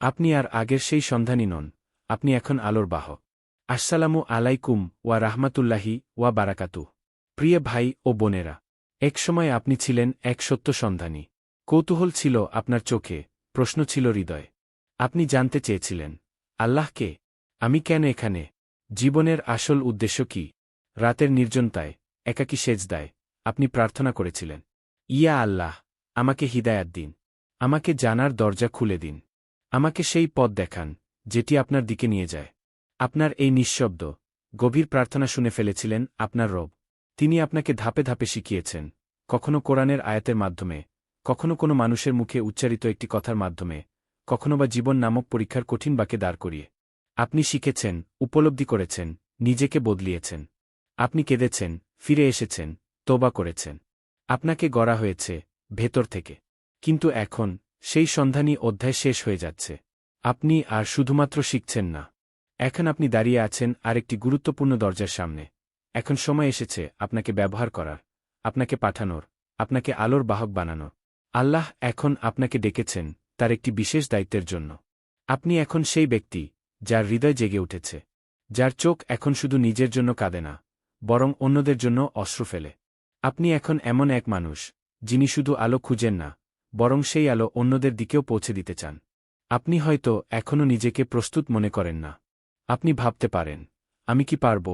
আপনি আর আগের সেই সন্ধানী নন। আপনি এখন আলোর বাহক আসসালামু আলাইকুম ওয়া রাহমাতুল্লাহি ওয়া বারাকাতু প্রিয় ভাই ও বোনেরা, এক সময় আপনি ছিলেন এক সত্য সন্ধানী। কৌতূহল ছিল আপনার চোখে, প্রশ্ন ছিল হৃদয়। আপনি জানতে চেয়েছিলেন আল্লাহকে আমি কেন এখানে? জীবনের আসল উদ্দেশ্য কি? রাতের নির্জনতায়, একাকী সেজদায়, আপনি প্রার্থনা করেছিলেন, ইয়া আল্লাহ, আমাকে হিদায়াত দিন। আমাকে জানার দরজা খুলে দিন। আমাকে সেই পথ দেখান, যেটি আপনার দিকে নিয়ে যায়। আপনার এই নিঃশব্দ, গভীর প্রার্থনা শুনে ফেলেছিলেন আপনার রব। তিনি আপনাকে ধাপে ধাপে শিখিয়েছেন, কখনো কোরআনের আয়াতের মাধ্যমে, কখনো কোনো মানুষের মুখে উচ্চারিত একটি কথার মাধ্যমে, কখনো বা জীবন নামক পরীক্ষার কঠিন বাকে দাঁড় করিয়ে। আপনি শিখেছেন, উপলব্ধি করেছেন, নিজেকে বদলিয়েছেন। আপনি কেঁদেছেন, ফিরে এসেছেন তোবা করেছেন। আপনাকে গড়া হয়েছে, ভেতর থেকে। কিন্তু এখন সেই সন্ধানী অধ্যায় শেষ হয়ে যাচ্ছে। আপনি আর শুধুমাত্র শিখছেন না। এখন আপনি দাঁড়িয়ে আছেন আরেকটি গুরুত্বপূর্ণ দরজার সামনে। এখন সময় এসেছে আপনাকে ব্যবহার করার, আপনাকে পাঠানোর, আপনাকে আলোর বাহক বানানোর। আল্লাহ এখন আপনাকে ডেকেছেন তার একটি বিশেষ দায়িত্বের জন্য। আপনি এখন সেই ব্যক্তি যার হৃদয় জেগে উঠেছে, যার চোখ এখন শুধু নিজের জন্য কাঁদে না, বরং অন্যদের জন্য অশ্রু ফেলে। আপনি এখন এমন এক মানুষ যিনি শুধু আলো খুঁজেন না বরং সেই আলো অন্যদের দিকেও পৌঁছে দিতে চান। আপনি হয়তো এখনও নিজেকে প্রস্তুত মনে করেন না। আপনি ভাবতে পারেন, আমি কি পারব?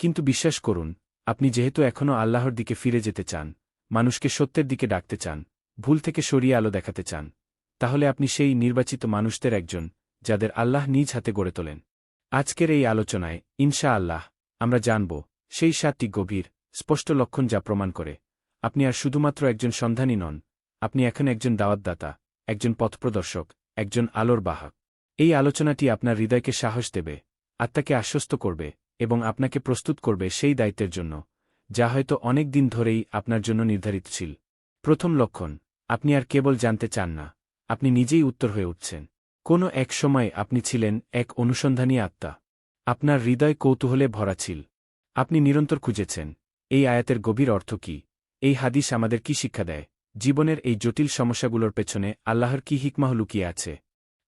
কিন্তু বিশ্বাস করুন, আপনি যেহেতু এখনও আল্লাহর দিকে ফিরে যেতে চান, মানুষকে সত্যের দিকে ডাকতে চান, ভুল থেকে সরিয়ে আলো দেখাতে চান, তাহলে আপনি সেই নির্বাচিত মানুষদের একজন, যাদের আল্লাহ নিজ হাতে গড়ে তোলেন। আজকের এই আলোচনায় ইনশা আল্লাহ আমরা জানব, সেই সাতটি গভীর, স্পষ্ট লক্ষণ যা প্রমাণ করে, আপনি আর শুধুমাত্র একজন সন্ধানী নন আপনি এখন একজন দাওয়াতদাতা, একজন পথপ্রদর্শক, একজন আলোর বাহক। এই আলোচনাটি আপনার হৃদয়কে সাহস দেবে, আত্মাকে আশ্বস্ত করবে এবং আপনাকে প্রস্তুত করবে সেই দায়িত্বের জন্য, যা হয়তো অনেক দিন ধরেই আপনার জন্য নির্ধারিত ছিল। প্রথম লক্ষণ, আপনি আর কেবল জানতে চান না, আপনি নিজেই উত্তর হয়ে উঠছেন। কোনো এক সময় আপনি ছিলেন এক অনুসন্ধানী আত্মা। আপনার হৃদয় কৌতূহলে ভরা ছিল। আপনি নিরন্তর খুঁজেছেন, এই আয়াতের গভীর অর্থ কি? এই হাদিস আমাদের কি শিক্ষা দেয়? জীবনের এই জটিল সমস্যাগুলোর পেছনে আল্লাহর কি হিকমাহ লুকিয়ে আছে?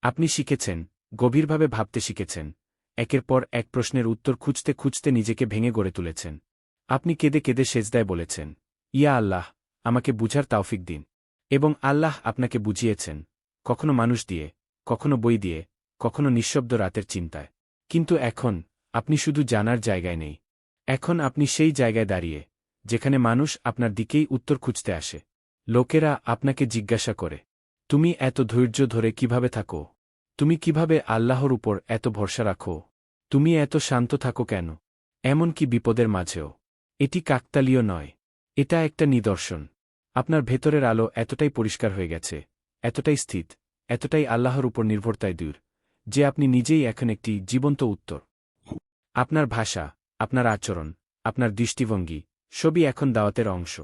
আপনি শিখেছেন, গভীরভাবে ভাবতে শিখেছেন, একের পর এক প্রশ্নের উত্তর খুঁজতে খুঁজতে নিজেকে ভেঙে গড়ে তুলেছেন। আপনি কেঁদে কেঁদে সেজদায় বলেছেন, ইয়া আল্লাহ, আমাকে বুঝার তাওফিক দিন। এবং আল্লাহ আপনাকে বুঝিয়েছেন, কখনো মানুষ দিয়ে, কখনো বই দিয়ে, কখনো নিঃশব্দ রাতের চিন্তায়। কিন্তু এখন আপনি শুধু জানার জায়গায় নেই। এখন আপনি সেই জায়গায় দাঁড়িয়ে, যেখানে মানুষ আপনার দিকেই উত্তর খুঁজতে আসে। লোকেরা আপনাকে জিজ্ঞাসা করে, তুমি এত ধৈর্য ধরে কীভাবে থাকো? তুমি কীভাবে আল্লাহর উপর এত ভরসা রাখো? তুমি এত শান্ত থাকো কেন? এমনকি বিপদের মাঝেও। এটি কাকতালীয় নয়। এটা একটা নিদর্শন। আপনার ভেতরের আলো এতটাই পরিষ্কার হয়ে গেছে, এতটাই স্থিত এতটাই আল্লাহর উপর নির্ভরতায় দূর, যে আপনি নিজেই এখন একটি জীবন্ত উত্তর। আপনার ভাষা, আপনার আচরণ, আপনার দৃষ্টিভঙ্গি, সবই এখন দাওয়াতের অংশ।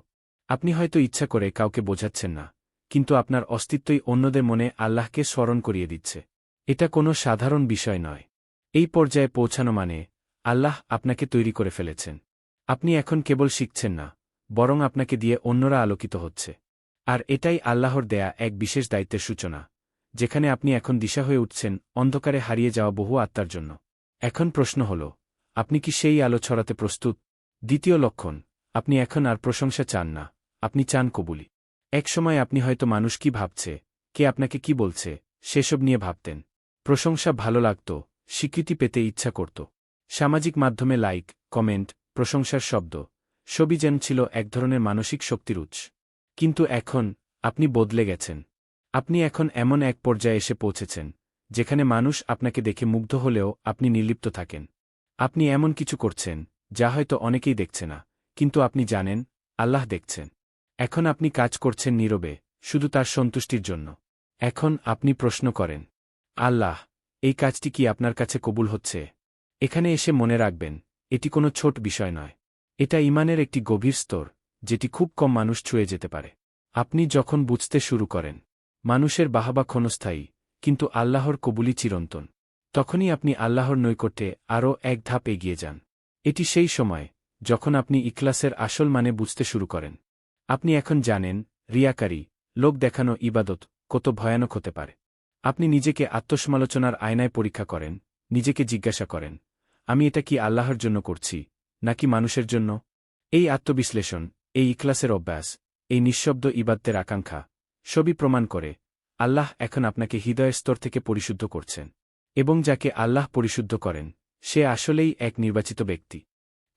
আপনি হয়তো ইচ্ছা করে কাউকে বোঝাচ্ছেন না, কিন্তু আপনার অস্তিত্বই অন্যদের মনে আল্লাহকে স্মরণ করিয়ে দিচ্ছে। এটা কোনো সাধারণ বিষয় নয়। এই পর্যায়ে পৌঁছানো মানে আল্লাহ আপনাকে তৈরি করে ফেলেছেন। আপনি এখন কেবল শিখছেন না, বরং আপনাকে দিয়ে অন্যরা আলোকিত হচ্ছে। আর এটাই আল্লাহর দেয়া এক বিশেষ দায়িত্বের সূচনা, যেখানে আপনি এখন দিশা হয়ে উঠছেন, অন্ধকারে হারিয়ে যাওয়া বহু আত্মার জন্য। এখন প্রশ্ন হল, আপনি কি সেই আলো ছড়াতে প্রস্তুত? দ্বিতীয় লক্ষণ, আপনি এখন আর প্রশংসা চান না। আপনি চান কবুলি। এক সময় আপনি হয়তো মানুষ কি ভাবছে, কে আপনাকে কি বলছে, সেসব নিয়ে ভাবতেন। প্রশংসা ভালো লাগত, স্বীকৃতি পেতে ইচ্ছা করত। সামাজিক মাধ্যমে লাইক, কমেন্ট, প্রশংসার শব্দ, সবই যেন ছিল এক ধরনের মানসিক শক্তির উৎস। কিন্তু এখন আপনি বদলে গেছেন। আপনি এখন এমন এক পর্যায়ে এসে পৌঁছেছেন, যেখানে মানুষ আপনাকে দেখে মুগ্ধ হলেও আপনি নির্লিপ্ত থাকেন। আপনি এমন কিছু করছেন, যা হয়তো অনেকেই দেখছে না, কিন্তু আপনি জানেন, আল্লাহ দেখছেন। এখন আপনি কাজ করছেন নীরবে, শুধু তার সন্তুষ্টির জন্য। এখন আপনি প্রশ্ন করেন, আল্লাহ, এই কাজটি কি আপনার কাছে কবুল হচ্ছে? এখানে এসে মনে রাখবেন, এটি কোনো ছোট বিষয় নয়। এটা ইমানের একটি গভীর স্তর, যেটি খুব কম মানুষ ছুঁয়ে যেতে পারে। আপনি যখন বুঝতে শুরু করেন, মানুষের বাহাবা ক্ষণস্থায়ী, কিন্তু আল্লাহর কবুলি চিরন্তন। তখনই আপনি আল্লাহর নৈকট্যে আরও এক ধাপ এগিয়ে যান। এটি সেই সময়, যখন আপনি ইকলাসের আসল মানে বুঝতে শুরু করেন। আপনি এখন জানেন, রিয়াকারী, লোক দেখানো ইবাদত কত ভয়ানক হতে পারে। আপনি নিজেকে আত্মসমালোচনার আয়নায় পরীক্ষা করেন, নিজেকে জিজ্ঞাসা করেন, আমি এটা কি আল্লাহর জন্য করছি, নাকি মানুষের জন্য? এই আত্মবিশ্লেষণ, এই ইখলাসের অভ্যাস, এই নিঃশব্দ ইবাদ্দের আকাঙ্ক্ষা, সবই প্রমাণ করে, আল্লাহ এখন আপনাকে হৃদয়ের স্তর থেকে পরিশুদ্ধ করছেন, এবং যাকে আল্লাহ পরিশুদ্ধ করেন, সে আসলেই এক নির্বাচিত ব্যক্তি।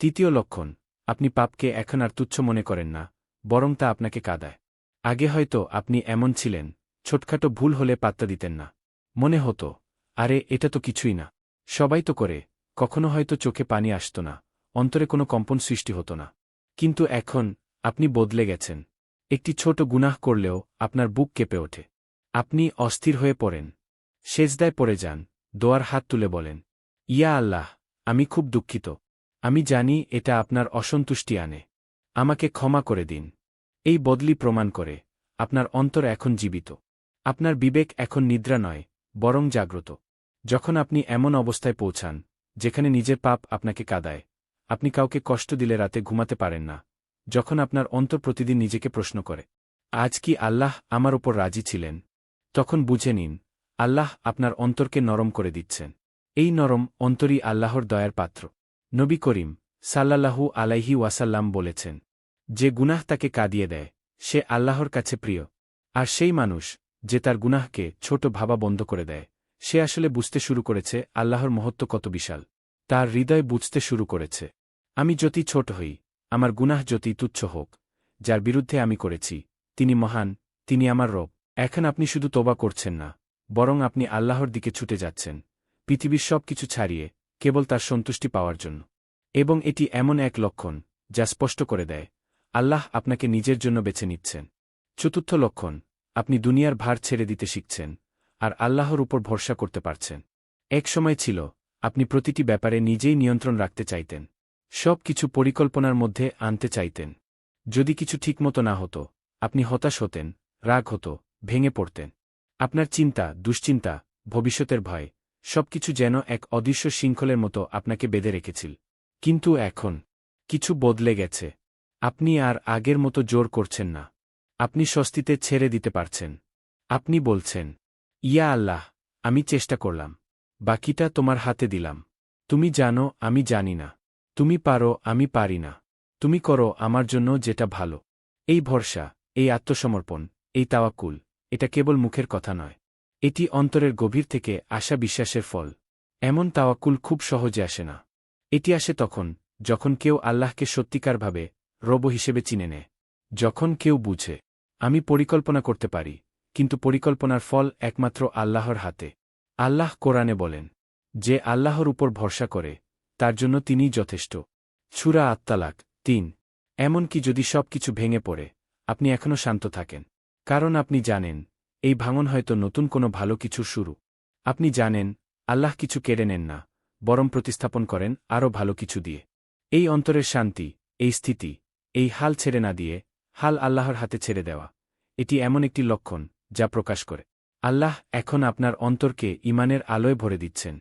তৃতীয় লক্ষণ, আপনি পাপকে এখন আর তুচ্ছ মনে করেন না বরং তা আপনাকে কাদায়। আগে হয়তো আপনি এমন ছিলেন, ছোটখাটো ভুল হলে পাত্তা দিতেন না। মনে হতো, আরে, এটা তো কিছুই না। সবাই তো করে, কখনো হয়তো চোখে পানি আসত না, অন্তরে কোনো কম্পন সৃষ্টি হতো না। কিন্তু এখন আপনি বদলে গেছেন। একটি ছোট গুনাহ করলেও আপনার বুক কেঁপে ওঠে। আপনি অস্থির হয়ে পড়েন। সেজদায় পড়ে যান, দোয়ার হাত তুলে বলেন, ইয়া আল্লাহ, আমি খুব দুঃখিত। আমি জানি এটা আপনার অসন্তুষ্টি আনে। আমাকে ক্ষমা করে দিন। এই বদলি প্রমাণ করে, আপনার অন্তর এখন জীবিত। আপনার বিবেক এখন নিদ্রা নয়, বরং জাগ্রত। যখন আপনি এমন অবস্থায় পৌঁছান, যেখানে নিজের পাপ আপনাকে কাদায়, আপনি কাউকে কষ্ট দিলে রাতে ঘুমাতে পারেন না, যখন আপনার অন্তর প্রতিদিন নিজেকে প্রশ্ন করে, আজ কি আল্লাহ আমার ওপর রাজি ছিলেন? তখন বুঝে নিন, আল্লাহ আপনার অন্তরকে নরম করে দিচ্ছেন। এই নরম অন্তরই আল্লাহর দয়ার পাত্র। নবী করিম সাল্লাল্লাহু আলাইহি ওয়াসাল্লাম বলেছেন, যে গুনাহ তাকে কাঁদিয়ে দেয়, সে আল্লাহর কাছে প্রিয়। আর সেই মানুষ, যে তার গুনাহকে ছোট ভাবা বন্ধ করে দেয়, সে আসলে বুঝতে শুরু করেছে আল্লাহর মহত্ব কত বিশাল। তার হৃদয় বুঝতে শুরু করেছে, আমি যতি ছোট হই, আমার গুনাহ যতি তুচ্ছ হোক, যার বিরুদ্ধে আমি করেছি, তিনি মহান, তিনি আমার রব, এখন আপনি শুধু তোবা করছেন না, বরং আপনি আল্লাহর দিকে ছুটে যাচ্ছেন, পৃথিবীর সব কিছু ছাড়িয়ে, কেবল তার সন্তুষ্টি পাওয়ার জন্য। এবং এটি এমন এক লক্ষণ, যা স্পষ্ট করে দেয়, আল্লাহ আপনাকে নিজের জন্য বেছে নিচ্ছেন। চতুর্থ লক্ষণ, আপনি দুনিয়ার ভার ছেড়ে দিতে শিখছেন, আর আল্লাহর উপর ভরসা করতে পারছেন। এক সময় ছিল, আপনি প্রতিটি ব্যাপারে নিজেই নিয়ন্ত্রণ রাখতে চাইতেন, সব কিছু পরিকল্পনার মধ্যে আনতে চাইতেন। যদি কিছু ঠিকমতো না হতো, আপনি হতাশ হতেন, রাগ হতো, ভেঙে পড়তেন। আপনার চিন্তা, দুশ্চিন্তা, ভবিষ্যতের ভয়, সবকিছু যেন এক অদৃশ্য শৃঙ্খলের মতো আপনাকে বেঁধে রেখেছিল। কিন্তু এখন, কিছু বদলে গেছে। আপনি আর আগের মতো জোর করছেন না। আপনি স্বস্তিতে ছেড়ে দিতে পারছেন। আপনি বলছেন, ইয়া আল্লাহ, আমি চেষ্টা করলাম। বাকিটা তোমার হাতে দিলাম। তুমি জানো, আমি জানি না। তুমি পারো, আমি পারি না। তুমি করো আমার জন্য যেটা ভালো। এই ভরসা, এই আত্মসমর্পণ, এই তাওয়াকুল এটা কেবল মুখের কথা নয়। এটি অন্তরের গভীর থেকে আশা বিশ্বাসের ফল। এমন তাওয়াকুল খুব সহজে আসে না। এটি আসে তখন, যখন কেউ আল্লাহকে সত্যিকারভাবে রব হিসেবে চিনে নেয় যখন কেউ বুঝে, আমি পরিকল্পনা করতে পারি, কিন্তু পরিকল্পনার ফল একমাত্র আল্লাহর হাতে। আল্লাহ কোরআনে বলেন, যে আল্লাহর উপর ভরসা করে, তার জন্য তিনিই যথেষ্ট। ছুরা আত্মালাক তিন, এমনকি যদি সব কিছু ভেঙে পড়ে, আপনি এখনও শান্ত থাকেন। কারণ আপনি জানেন, এই ভাঙন হয়তো নতুন কোনো ভালো কিছু শুরু। আপনি জানেন, আল্লাহ কিছু কেড়ে নেন না। বরং প্রতিস্থাপন করেন আরও ভালো কিছু দিয়ে। এই অন্তরের শান্তি, এই স্থিতি, এই হাল ছেড়ে না দিয়ে, হাল আল্লাহর হাতে ছেড়ে দেওয়া, এটি এমন একটি লক্ষণ যা প্রকাশ করে। আল্লাহ এখন আপনার অন্তরকে ইমানের আলোয় ভরে দিচ্ছেন।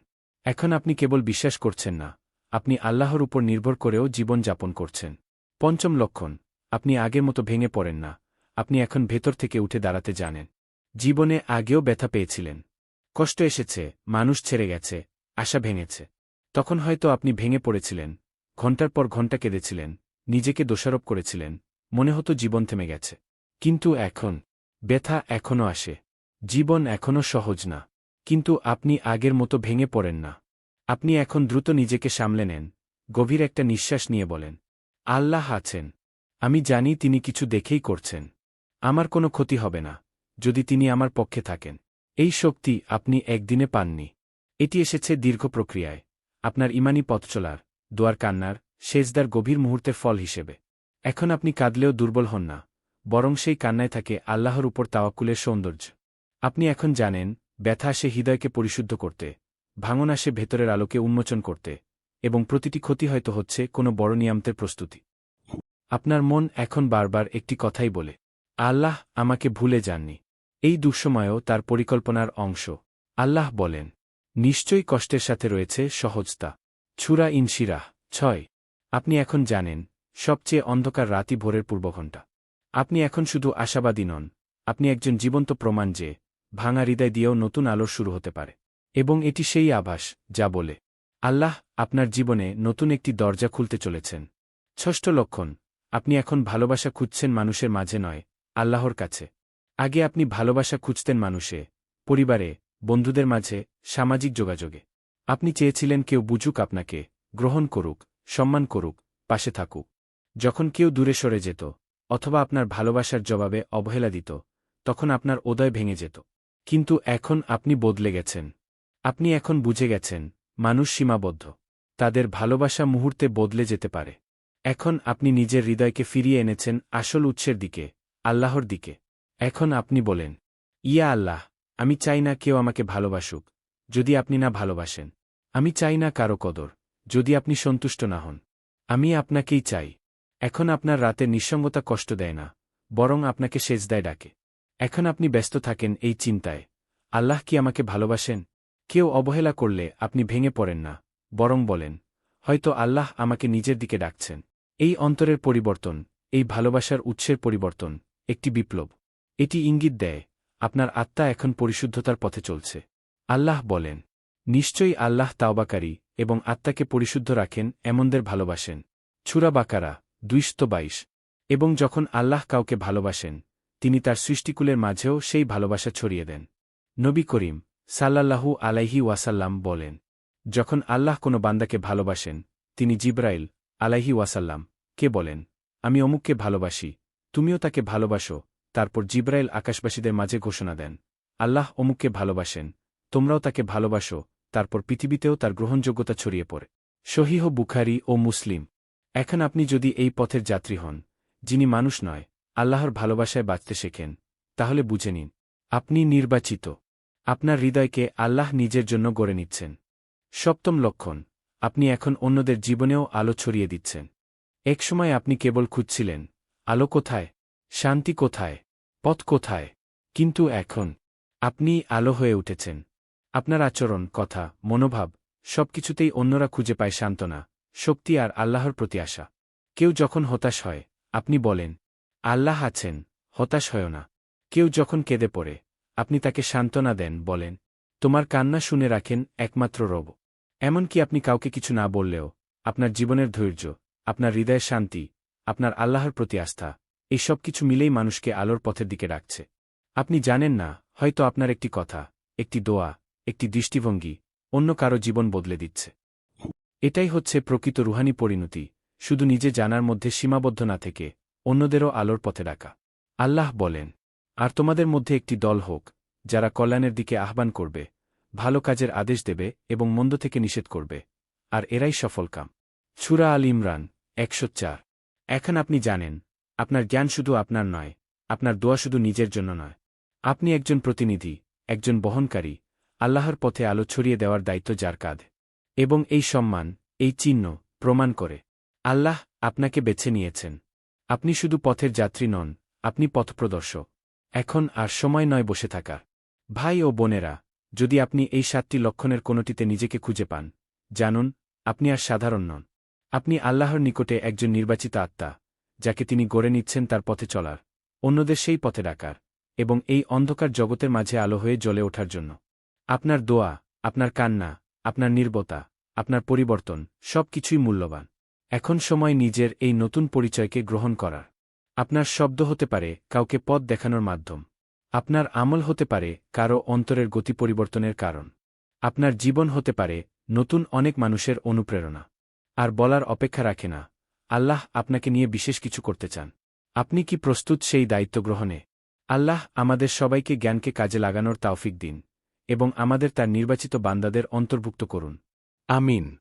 এখন আপনি কেবল বিশ্বাস করছেন না, আপনি আল্লাহর উপর নির্ভর করেও জীবন যাপন করছেন। পঞ্চম লক্ষণ, আপনি আগের মতো ভেঙে পড়েন না, আপনি এখন ভেতর থেকে উঠে দাঁড়াতে জানেন। জীবনে আগেও ব্যথা পেয়েছিলেন। কষ্ট এসেছে, মানুষ ছেড়ে গেছে আশা ভেঙেছে। তখন হয়তো আপনি ভেঙে পড়েছিলেন, ঘণ্টার পর ঘণ্টা কেঁদেছিলেন, নিজেকে দোষারোপ করেছিলেন, মনে হতো জীবন থেমে গেছে। কিন্তু এখন, ব্যথা এখনও আসে। জীবন এখনও সহজ না। কিন্তু আপনি আগের মতো ভেঙে পড়েন না। আপনি এখন দ্রুত নিজেকে সামলে নেন, গভীর একটা নিঃশ্বাস নিয়ে বলেন, আল্লাহ আছেন। আমি জানি তিনি কিছু দেখেই করছেন। আমার কোনো ক্ষতি হবে না, যদি তিনি আমার পক্ষে থাকেন। এই শক্তি আপনি একদিনে পাননি। এটি এসেছে দীর্ঘ প্রক্রিয়ায়। আপনার ইমানি পথ চলার, দোয়ার কান্নার, সেজদার গভীর মুহূর্তের ফল হিসেবে। এখন আপনি কাঁদলেও দুর্বল হন না, বরং সেই কান্নায় থাকে আল্লাহর উপর তাওয়াক্কুলের সৌন্দর্য। আপনি এখন জানেন, ব্যথা আসে হৃদয়কে পরিশুদ্ধ করতে, ভাঙন আসে ভেতরের আলোকে উন্মোচন করতে, এবং প্রতিটি ক্ষতি হয়তো হচ্ছে কোনো বড় নিয়ামতের প্রস্তুতি। আপনার মন এখন বারবার একটি কথাই বলে, আল্লাহ আমাকে ভুলে যাননি। এই দুঃসময়ও তার পরিকল্পনার অংশ। আল্লাহ বলেন নিশ্চয়ই কষ্টের সাথে রয়েছে সহজতা। ছুরা ইনশিরাহ ছয়। আপনি এখন জানেন, সবচেয়ে অন্ধকার রাতি ভোরের পূর্বঘণ্টা। আপনি এখন শুধু আশাবাদী নন, আপনি একজন জীবন্ত প্রমাণ যে, ভাঙা হৃদয় দিয়েও নতুন আলোর শুরু হতে পারে। এবং এটি সেই আভাস, যা বলে, আল্লাহ আপনার জীবনে নতুন একটি দরজা খুলতে চলেছেন। ষষ্ঠ লক্ষণ, আপনি এখন ভালোবাসা খুঁজছেন মানুষের মাঝে নয়, আল্লাহর কাছে। আগে আপনি ভালোবাসা খুঁজতেন মানুষে, পরিবারে, বন্ধুদের মাঝে সামাজিক যোগাযোগে। আপনি চেয়েছিলেন কেউ বুঝুক আপনাকে, গ্রহণ করুক, সম্মান করুক, পাশে থাকুক। যখন কেউ দূরে সরে যেত, অথবা আপনার ভালোবাসার জবাবে অবহেলা দিত, তখন আপনার ওদয় ভেঙে যেত। কিন্তু এখন আপনি বদলে গেছেন। আপনি এখন বুঝে গেছেন, মানুষ সীমাবদ্ধ। তাদের ভালোবাসা মুহূর্তে বদলে যেতে পারে। এখন আপনি নিজের হৃদয়কে ফিরিয়ে এনেছেন আসল উৎসের দিকে, আল্লাহর দিকে। এখন আপনি বলেন, ইয়া আল্লাহ, আমি চাই না কেউ আমাকে ভালোবাসুক যদি আপনি না ভালোবাসেন। আমি চাই না কারও কদর, যদি আপনি সন্তুষ্ট না হন। আমি আপনাকেই চাই। এখন আপনার রাতে নিঃসঙ্গতা কষ্ট দেয় না, বরং আপনাকে সেজদায় ডাকে। এখন আপনি ব্যস্ত থাকেন এই চিন্তায়। আল্লাহ কি আমাকে ভালোবাসেন? কেউ অবহেলা করলে আপনি ভেঙে পড়েন না, বরং বলেন, হয়তো আল্লাহ আমাকে নিজের দিকে ডাকছেন। এই অন্তরের পরিবর্তন, এই ভালোবাসার উৎসের পরিবর্তন, একটি বিপ্লব। এটি ইঙ্গিত দেয়, আপনার আত্মা এখন পরিশুদ্ধতার পথে চলছে। আল্লাহ বলেন, নিশ্চয়ই আল্লাহ তাওবাকারী এবং আত্মাকে পরিশুদ্ধ রাখেন, এমনদের ভালোবাসেন। ছুরা বাকারা বাইশ। এবং যখন আল্লাহ কাউকে ভালোবাসেন, তিনি তার সৃষ্টিকুলের মাঝেও সেই ভালোবাসা ছড়িয়ে দেন। নবী করিম সাল্লাল্লাহু আলাইহি ওয়াসাল্লাম বলেন, যখন আল্লাহ কোনো বান্দাকে ভালোবাসেন, তিনি জিব্রাইল আলাইহি ওয়াসাল্লাম কে বলেন, আমি অমুককে ভালোবাসি, তুমিও তাকে ভালোবাসো তারপর জিব্রাইল আকাশবাসীদের মাঝে ঘোষণা দেন, আল্লাহ অমুককে ভালোবাসেন তোমরাও তাকে ভালোবাসো, তারপর পৃথিবীতেও তার গ্রহণযোগ্যতা ছড়িয়ে পড়ে। শহীহ বুখারি ও মুসলিম। এখন আপনি যদি এই পথের যাত্রী হন, যিনি মানুষ নয়, আল্লাহর ভালোবাসায় বাঁচতে শেখেন, তাহলে বুঝে নিন, আপনি নির্বাচিত। আপনার হৃদয়কে আল্লাহ নিজের জন্য গড়ে নিচ্ছেন। সপ্তম লক্ষণ, আপনি এখন অন্যদের জীবনেও আলো ছড়িয়ে দিচ্ছেন। একসময় আপনি কেবল খুঁজছিলেন, আলো কোথায়, শান্তি কোথায়, পথ কোথায়, কিন্তু এখন আপনি আলো হয়ে উঠেছেন। আপনার আচরণ, কথা, মনোভাব, সবকিছুতেই অন্যরা খুঁজে পায় সান্ত্বনা, শক্তি আর আল্লাহর প্রতি আশা। কেউ যখন হতাশ হয়, আপনি বলেন, আল্লাহ আছেন, হতাশ হয় না। কেউ যখন কেঁদে পড়ে, আপনি তাকে সান্ত্বনা দেন, বলেন, তোমার কান্না শুনে রাখেন একমাত্র রব। এমনকি আপনি কাউকে কিছু না বললেও, আপনার জীবনের ধৈর্য, আপনার হৃদয়ের শান্তি, আপনার আল্লাহর প্রতি আস্থা, এই সব কিছু মিলেই মানুষকে আলোর পথের দিকে রাখছে। আপনি জানেন না, হয়তো আপনার একটি কথা, একটি দোয়া একটি দৃষ্টিভঙ্গি, অন্য কারও জীবন বদলে দিচ্ছে। এটাই হচ্ছে প্রকৃত রুহানি পরিণতি, শুধু নিজে জানার মধ্যে সীমাবদ্ধ না থেকে, অন্যদেরও আলোর পথে ডাকা। আল্লাহ বলেন, আর তোমাদের মধ্যে একটি দল হোক, যারা কল্যাণের দিকে আহ্বান করবে, ভালো কাজের আদেশ দেবে এবং মন্দ থেকে নিষেধ করবে, আর এরাই সফল কাম। ছুরা আল ইমরান, একশো চার। এখন আপনি জানেন, আপনার জ্ঞান শুধু আপনার নয়, আপনার দোয়া শুধু নিজের জন্য নয়। আপনি একজন প্রতিনিধি, একজন বহনকারী আল্লাহর পথে আলো ছড়িয়ে দেওয়ার দায়িত্ব যার কাঁধে। এবং এই সম্মান, এই চিহ্ন, প্রমাণ করে, আল্লাহ আপনাকে বেছে নিয়েছেন। আপনি শুধু পথের যাত্রী নন, আপনি পথপ্রদর্শক এখন আর সময় নয় বসে থাকা। ভাই ও বোনেরা, যদি আপনি এই সাতটি লক্ষণের কোনোটিতে নিজেকে খুঁজে পান, জানুন, আপনি আর সাধারণ নন। আপনি আল্লাহর নিকটে একজন নির্বাচিত আত্মা, যাকে তিনি গড়ে নিচ্ছেন তার পথে চলার। অন্যদের সেই পথে ডাকার। এবং এই অন্ধকার জগতের মাঝে আলো হয়ে জ্বলে ওঠার জন্য। আপনার দোয়া, আপনার কান্না, আপনার নির্বতা, আপনার পরিবর্তন সব কিছুই মূল্যবান। এখন সময় নিজের এই নতুন পরিচয়কে গ্রহণ করার। আপনার শব্দ হতে পারে, কাউকে পথ দেখানোর মাধ্যম। আপনার আমল হতে পারে, কারও অন্তরের গতি পরিবর্তনের কারণ। আপনার জীবন হতে পারে, নতুন অনেক মানুষের অনুপ্রেরণা। আর বলার অপেক্ষা রাখে না, আল্লাহ আপনাকে নিয়ে বিশেষ কিছু করতে চান। আপনি কি প্রস্তুত সেই দায়িত্ব গ্রহণে? আল্লাহ আমাদের সবাইকে জ্ঞানকে কাজে লাগানোর তাওফিক দিন। এবং আমাদের তার নির্বাচিত বান্দাদের অন্তর্ভুক্ত করুন। আমিন।